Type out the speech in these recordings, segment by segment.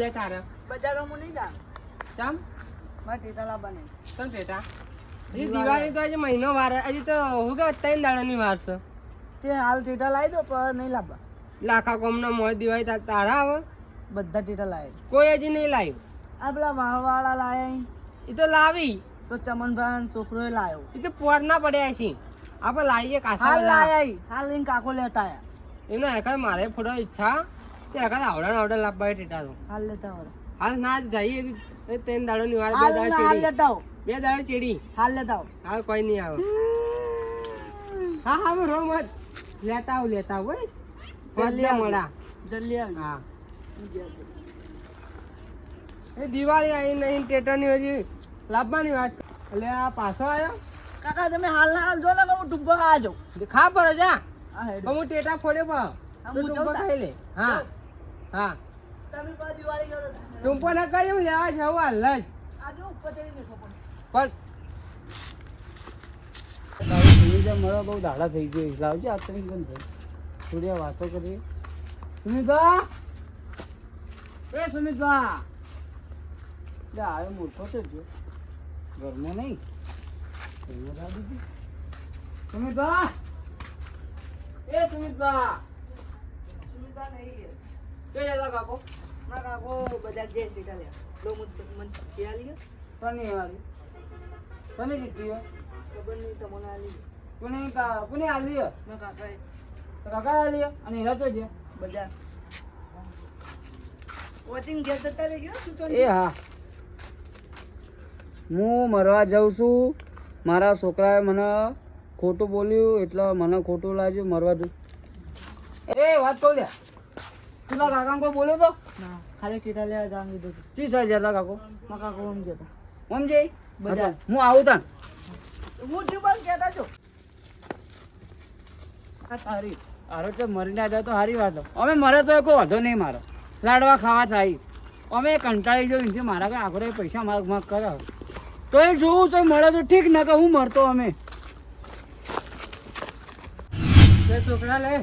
લે તારે. બજારો હું નહીં જા. ચમ? મારે ટેટા લાવવાની ચમ ટેટા? હજી દિવાળી. તો હજી મહિનો વાર. હજી તો હું કે ત્રણ દાડાની વાર છે. તે હાલ ટેટા લાવી દો પણ નહીં લાવવા. લાખા કોમનો મોય દિવાળી તારા આવે? બધા ટેટા લાવે. કોઈ હજી નહીં લાવ્યું? આ પેલા વાહવાળા લાવે એ તો લાવી. તો ચમનભાઈ એ લાવ્યો. એ તો પોર ના પડ્યા છે. આપણે લાવીએ કાકા હાલ વાળા. લાયા હાલ લઈને કાકો લેતા આયા એના કઈ મારે ફોટો ઈચ્છા. તે આવડા ને આવડા ટેટા તો. હાલ લેતા આવો. હાલ ના જ જઈએ એ ત્રણ દાડોની વાર બે હાલ હાલ લેતા બે દાડા ચેડી. હાલ લેતા હાલ કોઈ નહીં આવે. હા હા રો મત. લેતા આવ લેતા આવ જલ્દી મળા જલ્દી આવજો હા. એ દિવાળી આવી નહીં ટેટાની હજી લાભવાની વાત. એટલે આ પાછો આવ્યો કાકા તમે હાલ ના હાલ જો ને હું ટૂંકો ખાવા જાઉં. ખા પર જા. હા ટેટા ફોડ્યો પણ હું લે. હા. હા. તમે પાછી દિવાળી છો. ટૂંપો ના કર્યું લેવા જવું હાલ જ. આ જો ઉપર ચડી બેઠો પણ. પણ મળો બહુ દાડા થઈ ગયો લાવજે આ તરી કેમ થઈ થોડી વાતો કરીએ સુમિતભા એ સુમિતભા લે આવ્યો મૂર્ખો તો જો. ઘરમાં નહીં. ઘરમાં લાવી દીધી સુમિતભા એ સુમિતભા સુમિતભા નહીં લે. કે જતા કાકો. મારા કાકો બજાર જાય ટેટા લેવા. લો મું ચિયા લઈ સની વાલી સની કેટલી ખબર નહીં તમને આ કોને કા કોને આલી હે? મારા કાકા આલી અને હીરા તો બજાર વોચિંગ ઘેર જતા રહી ગયો શું એ હા. હું મરવા જાઉં છું. મારા છોકરાએ મને ખોટું બોલ્યું એટલે મને ખોટું લાગ્યું મરવા જઉં એ વાત કહું લે પેલા કાકા કોઈ બોલ્યો તો. ના ખાલી ટેટા લેવા જવાનું કીધું. ચી સાઈડ જતા કાકો મારા કાકો આમ જતા ઓમ જઈ? બધા. હું આવું તાન હું પણ કહેતા છો. આ તારી હારો તો મરીને આવ્યા તો સારી વાત. અમે મરે તો કોઈ વાંધો નહીં મારો. લાડવા ખાવા થાય. અમે કંટાળી જો એથી મારા ઘરે આગળ પૈસા માગ માગ કરે. તો એ જોવું તો મળે તો ઠીક ના કે હું મરતો અમે. છોકરા લે.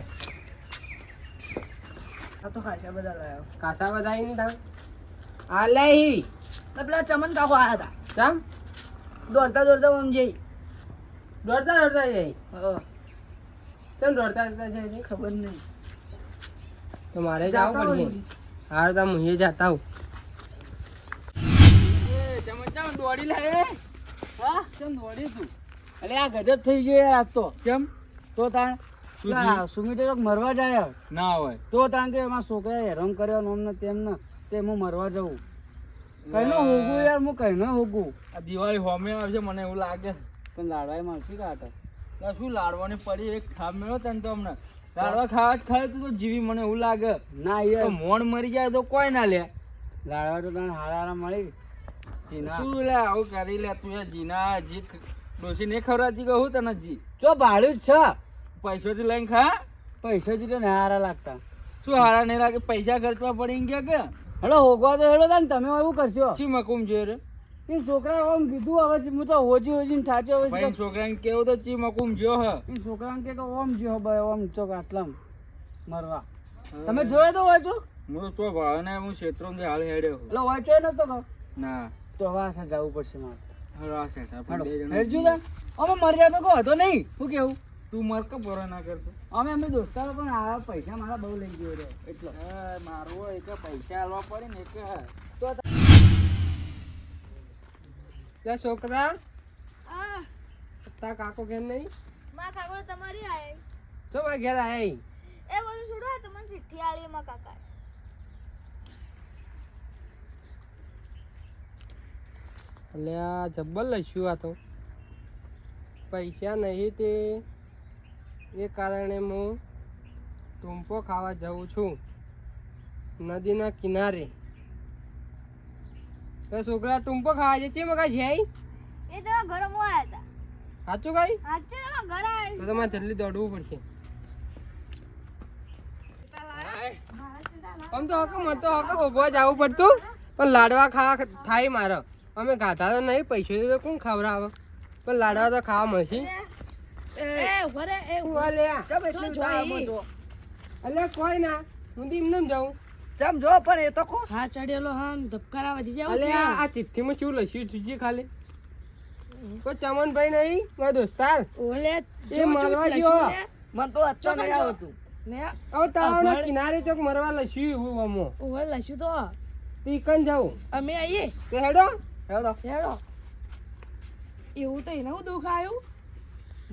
આ તો ખાસા બધા લાવ્યા કાસા બધા આઈને તા આ લે હી પેલા ચમન કાકો આયા હતા. ચમ? દોડતા દોડતા આમ જઈ. દોડતા દોડતા જઈ? હા, દોડતા દોડતા જઈ ખબર નહીં તો મારે જવું પડશે. હાર તો હું એ જાતા હું દોડી લે હા? કેમ દોડી તું. અરે આ ગજબ થઈ ગયો આજ તો. કેમ તો તાણ? સુમિતે મરવા જાય ના હોય. તો તાણ કે એમાં છોકરાએ હેરાન કર્યો ને અમને તે હું મરવા જવું. કઈનો હોગું યાર હું કઈનો હોગું. આ દિવાળી હોમે આવશે મને એવું લાગે. પણ લાડવાએ મળશે કાઢે આ શું લાડવાની પડી? એક ખામ મેળો તને તો હમણાં લાડવા ખાવા જ ખાય તો જીવી મને એવું લાગે. ના યાર. મોણ મરી જાય તો કોઈ ના લે. લાડવા તો તને હારા હારા મળી. જીના. શું લે આવું કરી લે તું જીના જી ડોસી નહીં ખવડાવતી કહું તને જી. ચો ભાડું જ છે. પૈસોથી લઈને ખા. પૈસા જ તો ને હારા લાગતા. શું હારા નહીં લાગે? પૈસા ખર્ચવા પડી ગયા કે? હેલો હોગવા તો હેડો ને તમે એવું કરશો? શું મકુમ જોઈએ રે? એ છોકરા આમ કીધું હવે હું તો હોજી હોજી ને થાચો હવે છોકરાને કેવો તો ચી મકુમ જો હ? એ છોકરાને કે કે ઓમ જો ભાઈ ઓમ ચોક આટલામ મરવા. તમે જોયો તો વાંચો હું તો ભાવ ને હું ક્ષેત્રોથી હાલ હેડ્યો. એટલે વાંચો નતો તો? ના. તો આ જવું પડશે મારે. બે જણા હેડજો અમે મરી તો કહો હતો નહીં? શું કેવું? તું મર કે બરો ના કરતો. અમે અમે દોસ્તારો પણ આ પૈસા મારા બહુ લઈ ગયો રે એટલે. મારું હોય કે પૈસા આલવા પડે ને કે લે છોકરા. આ. તા કાકો કેમ નહીં? માં કાકો તમારી આય તો ભાઈ ઘેર આય એ બધું છોડો આ તમને ચિઠ્ઠી આલી માં કાકા એટલે આ જબ્બર લઈશું આ તો. પૈસા નહીં તે. એ કારણે હું ટૂંપો ખાવા જાઉં છું નદીના કિનારે. તો છોકરા ટૂંપો ખાવા છે ચેમ કાંઈ છે? એ તો ઘરે મો હતા. સાચું કઈ? સાચું તો ઘરે આયા તો તમારે જલ્દી દોડવું પડશે. આમ તો હકો મળતો હકો ઊભો ઊભા જવું પડતું. પણ લાડવા ખાવા થાય મારો. અમે ગાધા તો નહીં પૈસો તો કોણ ખવડાવે? પણ લાડવા તો ખાવા મળશે. એ ઘરે એ હું આ. લે ચાલ એટલું જો થાય ઈ. આમાં તો. અલે કોઈ ના. હું તો એમને જાઉં. ચમ જો પણ એ તો કો હા ચડેલો હા ધબકારા વધી જાય અલે આ આ ચિઠ્ઠીમાં શું લખ્યું? છે ખાલી. કોઈ ચમનભાઈ નહીં? મારો દોસ્તાર ઓલે એ મરવા ગયો. મન તો અચ્છો નહીં આવતું. ને હવે તળાવના કિનારે ચોક મરવા લસ્યું અમો લસ્યું તો તી. કન જાઉં. અમે આઈએ. તે હેડો. હેડો. હેડો. એવું તો એને હું દુઃખ આવ્યું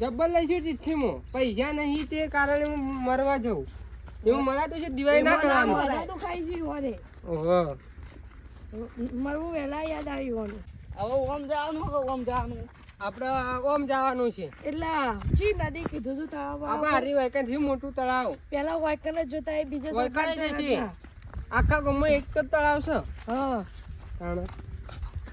જબ્બર લઈશું ચિઠ્ઠીમાં પૈસા નહીં તે કારણે હું મરવા જઉં. એવું મરાતું છે દિવાળી ના કરવાનું? મરવું ઓહો. વહેલા યાદ આવ્યું હવે ઓમ જવાનું ઓમ જવાનું. આપણે ઓમ જવાનું છે. એટલે જી નદી કીધું તું તળાવ આપણે હારી વાયકનથી મોટું તળાવ. પેલા વાયકન જ જોતા એ બીજા વાયકન જ છે. આખા ગામમાં એક જ તળાવ છે. હા. તાણે.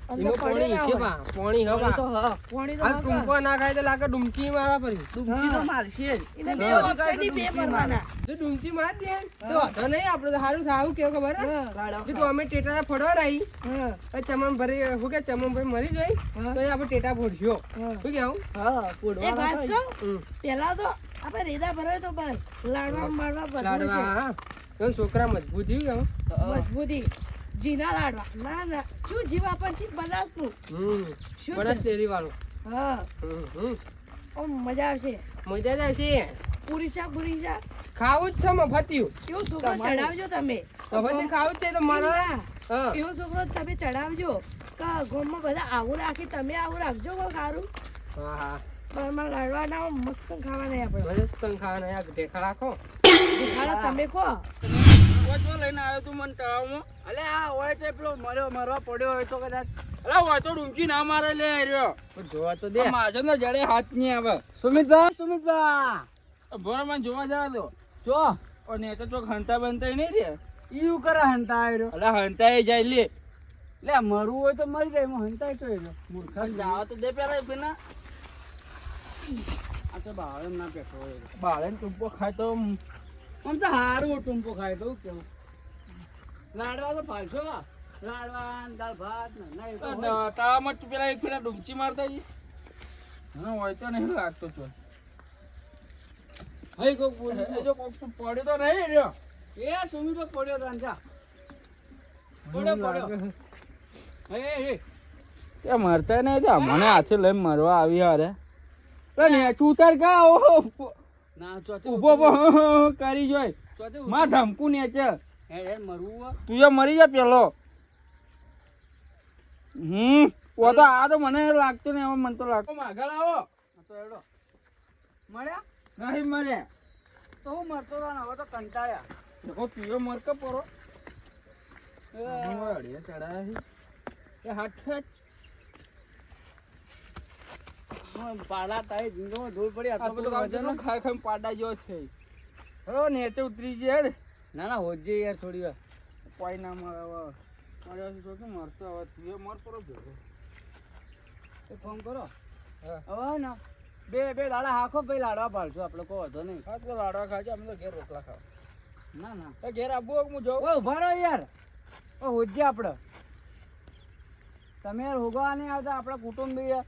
અંદર એનું પાણી પડેલા છે પાણી હવા તો હા. પાણી તો આ હવા. ના ખાય તો લાગે ડૂમકી મારા પરી. ડૂબકી તો મારશે એને બે option બે ભરવાના. જો ડૂમકી માર. દે. તો વાંધો નહીં આપણે તો સારું થાવું કેવું ખબર? હે? અમે ટેટા ફડવા રહી હા, તો ચમન ભરી હું કે ચમન ભરી મરી જાય તો આપણે ટેટા ફોડશો હા. શું કેવું હા. એક વાત કહું? હમ. પેલા તો આપણે રેદા ભરાય તો બસ. લાડવા મારવા બધું છે. હા. છોકરા મજબૂતી કેવું મજબૂતી. જીના લાડવા. ના ના. શું જીવ પછી બનાસનું હમ. શુદ્ધ. ડેરી વાળું હા. હમ હમ. મજા આવશે. મજા જ આવશે. પૂરી શાક પૂરી શાક. ખાવું જ છે મફતિયું કેવું છોકરો ચડાવજો તમે. મફતી ખાવું જ છે તો મારે હા. એવો છોકરો તમે ચડાવજો. કે ગામમાં બધા આવું રાખી તમે આવું રાખજો કોઈ સારું હા હા. પણ મારા લાડવાના મસ્ત ખાવા નહીં આપણે. મસ્ત ખાવાના યાર ઢેખા રાખો. ખાડા તમે કહો વચમાં લઈને આવ્યો તું મને તળાવમાં અલે આ હોય છે પેલો મર્યો મરવા પડ્યો હોય તો કદાચ. અરે હોય તો ડૂમકી ના મારે લે રહ્યો. પણ જોવા તો દે. મારે ને જડે હાથ નહીં આવે. સુમિતભાઈ સુમિતભાઈ. ભોર મને જોવા જવા દો. જો. અને તો ચોક હંતા બનતા નહીં રે. ઈયું કરે હંતા આવ્યો અરે હંતા એ જાય લે. લે મરવું હોય તો મરી જાય એમાં હંતાય તો એનો મૂર્ખા જાવ તો દે પેલા પેલા. આ તો બાવળે ના પેટો બાળે ટૂંપો ખાય તો આમ તો હારું ટૂંપો ખાય તો કેવું લાડવા તો ફાલશો લાડવા દાળ ભાત તો. તાવામાં પેલા એક પેલા ડુમચી મારતા જી. હા હોય તો નહીં લાગતો તો. હઈ કોક જો કોક તો પડ્યો તો નહીં રહ્યો એ પડ્યો તાન જા. પડ્યો પડ્યો. હે હે એ મરતા નહીં જા મને હાથે લઈને મરવા આવી હારે. ને તું ઉતાર કા ઓહો ઊભો ઊભો કરી જોય. માં ધમકું ને છે હે હે મરવું હોય તું જો મરી જા પેલો. હમ ઓ તો આ તો મને લાગતું ને હવે મને તો લાગતું. આગળ આવો. આ તો એડો મળ્યા? નહીં મળ્યા તો હું મરતો હતો ને હવે તો કંટાળ્યા. દેખો તું મરતો પરો. એ હાથ પાલા તારી જિંદગીમાં ધૂળ પડી આટલો બધો વજન ખાઈ ખાઈ પાડા જેવો છે. હવે નેચે ઉતરી જાય યાર ના ના હોજે યાર થોડી વાર. કોઈ ના મરે કે મરતો હવે? તું એ મર પરો ભેગો એક ફોન કરો. હવે ના બે બે દાડા હાખો ભાઈ લાડવા પાડશું આપણે કોઈ વાંધો નહીં. હા તો લાડવા ખાજો અમે તો ઘેર રોટલા ખાવ. ના ના. ઘેર આબુ હું જાઉં? ઊભા રહો યાર. ઓ હોજે આપણે તમે યાર હોગવા નહીં આવતા આપણા કુટુંબી યાર.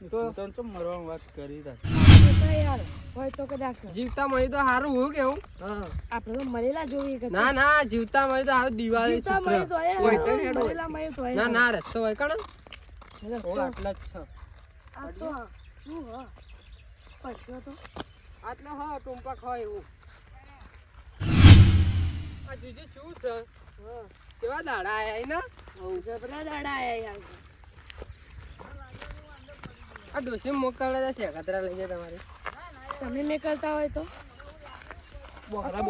તો તને તો મરવાની વાત કરી યાર હોય તો કદાચ. જીવતા મળી તો સારું હું કેવું? આપણે તો મરેલા જોવી કે ના ના જીવતા મળી તો સારું દિવાળી જીવતા. મળી તો હોય તો હેડો. મરેલા મળી તો ના ના રસ્તો હોય કણ રસ્તો. આટલા જ છે. આ તો શું હ? પછ્યો તો. આટલો હા ટૂંપા ખાય એવું. આ જીજી શું છે? કેવા દાડા આયા એના? જબરા દાડા આયા યાર. આ ડોસી મોકલે છે કતરા લઈ જાય તમારે. તમે મેં હોય તો?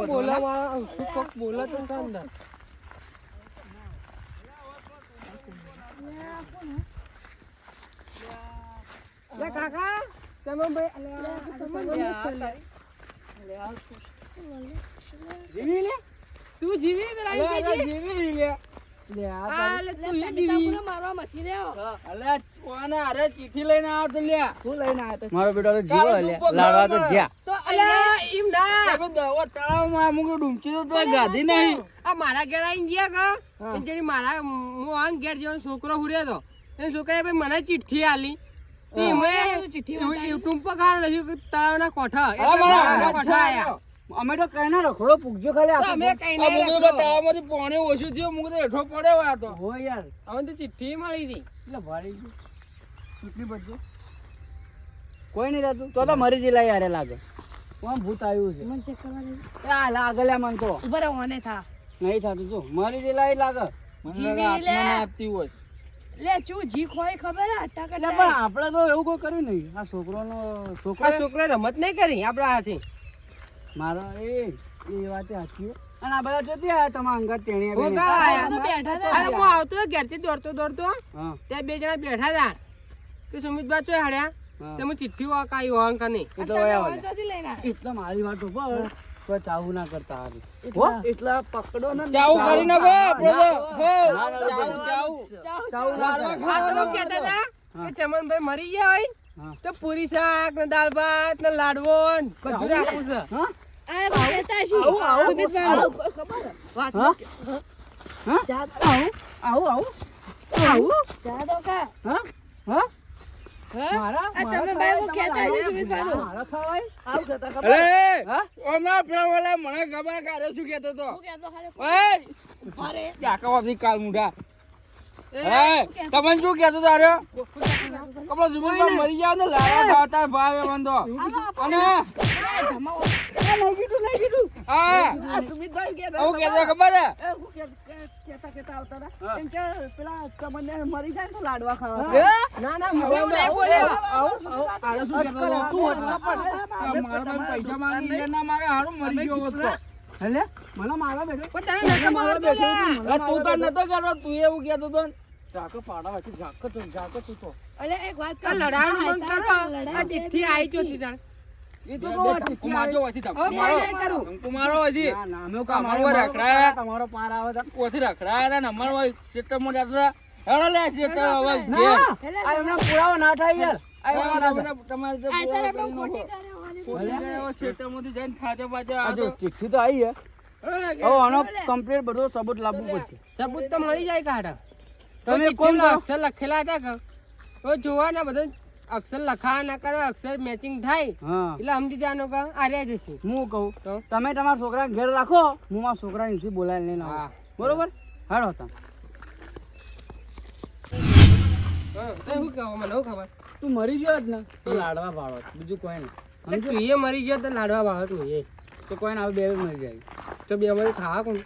બોલાવા શું કોક બોલે તો અંદર લે કાકા તમે ભાઈ તમે જીવી લે? તું જીવી લે. મારો બેટો તો જીવો લાડવા તો જ્યાં તો અલ્યા એમ ના તમે દવા તળાવમાં અમુક ડૂમચી તો તોય ગાધી નહીં આ મારા ઘેર આવીને ગયા કા મારા હું ઘેર જેવો છોકરો હુર્યો તો એ છોકરાએ ભાઈ મને ચિઠ્ઠી આલી મેં ચિઠ્ઠી યુટ્યુબ પર ગાળ લખ્યું કે તળાવના કોઠા કોઠા આયા અમે તો કઈ ના રખડો પૂગજો ખાલી તો અમે કઈ ના તો તળાવમાંથી પાણી ઓછું થયું મુકું તો હેઠો પડ્યો આ તો. હો યાર. અમે તો ચિઠ્ઠી મળી હતી. એટલે ભારી ગયું ચૂંટણી બધું. કોઈ નહીં રહેતું. તો તો મરી જેલા યાર લાગે. કોણ ભૂત આવ્યું છે? મને ચેક કરવા દે. આ લાગે મન તો. ઊભા ઓને થા. નહીં થતું જો મરી જેલા લાગે. મને લાગે આત્મા ના આપતી હોય. લે ચુ જી ખોય ખબર હે? અટ્ટા એટલે પણ આપણે તો એવું કોઈ કર્યું નહીં. આ છોકરોનો છોકરો છોકરા રમત નહીં કરી આપણા હાથી. મારો એ એ વાત સાચી અને આ બધા જોતી આયા તમારા અંગત તેણી હું આયા? બેઠા હતા. હું આવતો ઘેરથી દોડતો દોડતો. ત્યાં બે જણા બેઠા હતા. કે સુમિતબા ચોય હાડ્યા ચિઠ્ઠી વાંકાઈ હોંક નહીં? એ તો વયા વયા. એટલે મારી વાત ઉપર કોઈ ચાવું ના કરતા હારી. હો એટલે પકડો ને ચાવું કરી. નાખો આપણે તો હો, ના, ના, ચાવું ચાવું. ચાવું ના લાડવા કરે. આ તો હું. કહેતા હતા કે ચમનભાઈ મરી ગયા હોય તો પૂરી શાક ને દાળ ભાત ને લાડવો ને બધું રાખવું છે. હા? આવું, હા? હા? આવું આવું આવું. હા? હા? મારા ચમનભાઈ કોઈ કહેતા હશે સુમિતભાઈ મારા ખવાય? આવું કહેતા ખબર? અરે! હા? ઓના પેલા મને ખબર કારે શું કેતો તો? ઓય! ચાકા વાપરી કાલ મુઢા. તમને શું કેતો તારે? કપડા જુમન મરી જાય ને લાવા ખાતા ભાવે બંધો અને હા. ખબર આવતા હતા એમ કે પેલા તમને મરી જાય તો લાડવા ખાવા ના ના એવું નહીં શું તું પાસે માંગી ના મારે હારું મરી ગયો હોત એટલે મને મારવા બેઠો પણ તને નતો મારતો. અરે તું તો નતો કહેતો તું એવું કહેતો તો. ઝાકો પાડા વાંચી ઝાકો તો ઝાકો તું તો આ લડાવાનું બંધ કરો આ ચિઠ્ઠી આવી ચોથી તાણ. એ તો બે કહો મારજો હોયથી ધક્કો મારો. કરું. ધક્કો મારો હોયથી. ના ના અમે અમારો અમારો રખડાયા. તમારો પાર આવે તો ઓથી રખડાયા ને અમારો હોય ખેતરમાં જતા હતા. હેડો લે ખેતર હવે ઘેર. આ એમના પુરાવો ના થાય યાર આ. તમારે તો પૂરા કરી ચિઠ્ઠી તો આવી આનો કમ્પ્લીટ બધો સબૂત લાવવું પડશે. સબૂત તો મળી જાય કાઢા. તમે તમે કોણ અક્ષર લખેલા હતા કે? તો જોવાના બધા અક્ષર લખા ના કરો અક્ષર મેચિંગ થાય. હા. એટલે સમજી જાનો કે આ રહ્યા જશે. હું કહું તો? તમે તમારા છોકરા ઘેર રાખો હું મારા છોકરા નથી બોલાવી લઈને હા. આવું બરોબર? હાડો તમે. હા, તો શું કહો મને ખબર? તું મરી ગયો જ ને તો લાડવા ભાડો બીજું કોઈ નહીં. એટલે તું એ મરી ગયો તો લાડવા ભાવ તું એ. તો કોઈ ના બે મરી જાય. તો બે મરી ખાવા કોણ?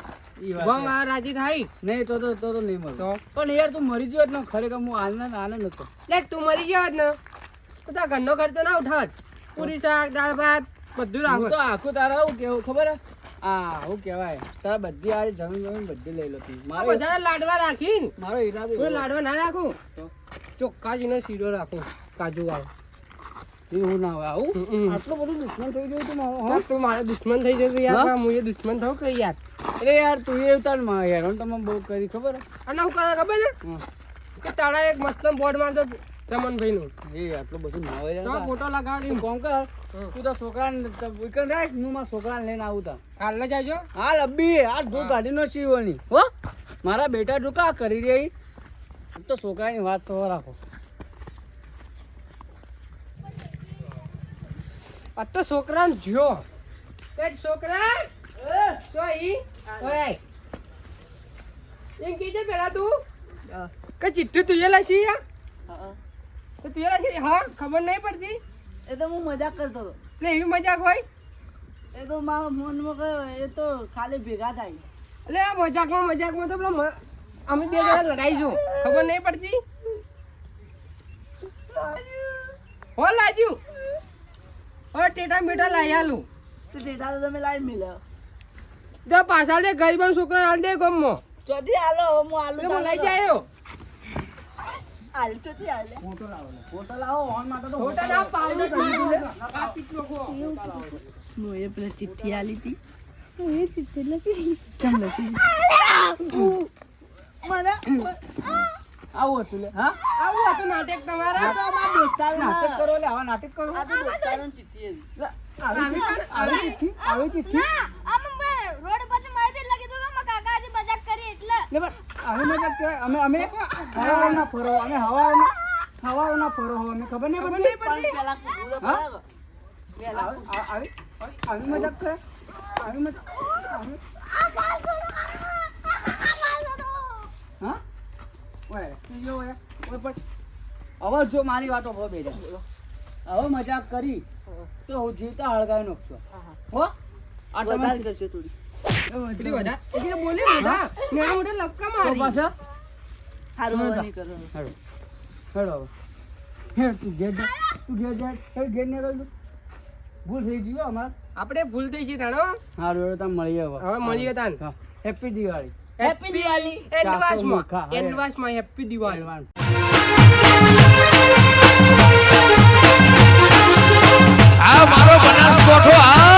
ભંગ આ રાજી થાય? નહીં તો તો તો નહીં મળે તો? પણ યાર તું મરી ગયો ને ખરેખર હું આનંદ આનંદ હતો લે તું મરી ગયો ને. તો તારા ઘરનો ખર્ચો ના ઉઠાત પૂરી શાક દાળ ભાત બધું રાખો તો આખું તારા આવું કેવું ખબર હે? હા હું કહેવાય તારા બધી આ જમીન જમીન બધી લઈ લો તું મારો બધા લાડવા રાખીને. મારો ઈરાદો લાડવા ના રાખું? તો? ચોખ્ખાજીનો શીરો રાખું કાજુ વાળો. એવું ના હોય આવું? આટલું બધું દુશ્મન થઈ ગયું તું મારો હા, તું મારો દુશ્મન થઈ જશે યાર હું? એ દુશ્મન થયું કે યાર? એટલે યાર તું એ તારમાં હેરાન તમે બહુ કરી ખબર? અને હું કરે ખબર છે? હમ. કે તારા એક મસ્ત બોર્ડ મારતો રમણભાઈ નું એ આટલું બધું ના હોય તો ફોટો લગાવી તું કોમ કર તું તો છોકરાને વિકન રાખ હું મારા છોકરાને લઈને આવું તા કાલે જાજો. હા લબ્બી આ જો ગાડીનો સીવણી હો? મારા બેટા જો કા કરી રહી? તો છોકરાની વાત સવા રાખો. આ તો છોકરાને જો તે છોકરા. તો ઈ ઓય. એમ કીધે પેલા તું કે ચિઠ્ઠી તું એ લખી હા તો તું એ લખી હા ખબર નહીં પડતી? એ તો હું મજાક કરતો હતો. એટલે એવી મજાક હોય? એ તો મારા મનમાં કયો એ તો ખાલી ભેગા થાય. એટલે આ મજાકમાં મજાકમાં તો પેલો અમે બે જણા લડાઈશું ખબર નહીં પડતી? હો લાજુ. હો ટેટા મીઠા લાઈ આલું. તો તો તમે લાઈન મિલ્યો તો પાછા દે ગરીબ છોકરા હાલ દે ગમો. ચોથી આલો હું આલુ હું લઈ જાય. આલુ ચોથી આલે. ફોટો લાવો ફોટો લાવો ઓન માટે તો હોટલ આ પાવડર કરી દે. આ પીટ લોકો. હું એ પેલા ચિઠ્ઠી આલી હતી. મને આવું હતું લે હા? આવું હતું નાટક તમારા? આ તો અમારા દોસ્તાર નાટક કરો લે આવા નાટક કરો. આ તો દોસ્તારોની ચિઠ્ઠી હતી આવી આવી ચિઠ્ઠી આવી ચિઠ્ઠી. ના આમ રોડ પછી મારી એટલે કીધું કે મારા કાકા આજે મજાક કરી એટલે લે પણ આવી મજાક કહેવાય. અમે અમે હવાના ફરો અમે હવાના હવાના ફરો હો અમે ખબર નહીં પડતી? પણ પેલા કીધું તો હા? બરાબર. પેલા આવી આવી આવી મજાક કરે આવી. હા ઓય તું જો ઓય ઓય પણ હવે જો મારી વાતો હો બેજા હવે મજાક કરી તો હું જીવતા હળગાવી નાખશો. હો આ તમે વધારે થોડી. પેલી બધા. એટલે બોલી મોટા નાના મોટા લપકા મારી. પાછા? સારું નહીં કરવાનું. હેડો હેડો હેડ તું ઘેર જા. તું ઘેર જા. હેડ ઘેર ને રહી ભૂલ થઈ ગયો અમાર. આપણે ભૂલ થઈ ગઈ તાણો હારું હેડો તમે મળીએ હવે હવે મળીએ તાન હેપી દિવાળી. હેપી દિવાળી એડવાન્સમાં. એડવાન્સમાં હેપી દિવાળી આ મારો બનાસકોઠો આ